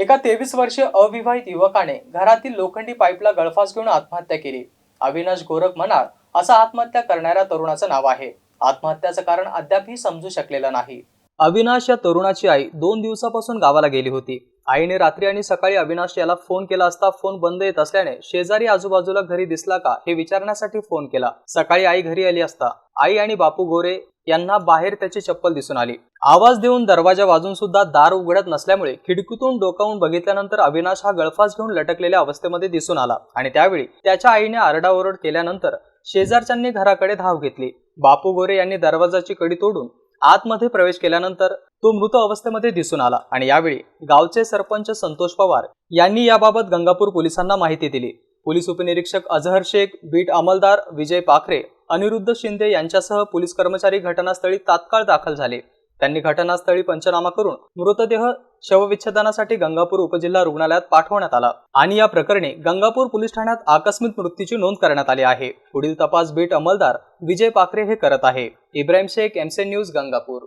एका तेवीस वर्षीय अविवाहित युवकाने घरातील लोखंडी पाईपला गळफास घेऊन आत्महत्या केली. अविनाश गोरख मनार असा आत्महत्या करणाऱ्या तरुणाचं नाव आहे. आत्महत्याचं कारण अद्यापही समजू शकलेलं नाही. अविनाश या तरुणाची आई दोन दिवसापासून गावाला गेली होती. आईने रात्री आणि सकाळी अविनाश याला फोन केला असता फोन बंद येत असल्याने शेजारी आजूबाजूला घरी दिसला का हे विचारण्यासाठी फोन केला. सकाळी आई घरी आली असता. आई आणि बापू गोरे यांना बाहेर त्याची चप्पल दिसून आली. आवाज देऊन दरवाजा वाजून सुद्धा दार उघडत नसल्यामुळे खिडकीतून डोकावून बघितल्यानंतर अविनाश हा गळफास घेऊन लटकलेल्या अवस्थेमध्ये दिसून आला आणि त्यावेळी त्याच्या आईने आरडाओरड केल्यानंतर शेजारच्यांनी घराकडे धाव घेतली. बापू गोरे यांनी दरवाजाची कडी तोडून आतमध्ये प्रवेश केल्यानंतर तो मृत अवस्थेमध्ये दिसून आला आणि यावेळी गावचे सरपंच संतोष पवार यांनी याबाबत गंगापूर पोलिसांना माहिती दिली. पोलीस उपनिरीक्षक अझहर शेख बीट अंमलदार विजय पाखरे अनिरुद्ध शिंदे यांच्यासह पोलीस कर्मचारी घटनास्थळी तात्काळ दाखल झाले. त्यांनी घटनास्थळी पंचनामा करून मृतदेह शवविच्छेदनासाठी गंगापूर उपजिल्हा रुग्णालयात पाठवण्यात आला आणि या प्रकरणी गंगापूर पोलीस ठाण्यात आकस्मिक मृत्यूची नोंद करण्यात आली आहे. पुढील तपास बीट अंमलदार विजय पाखरे हे करत आहे. इब्राहिम शेख एमसे न्यूज गंगापूर.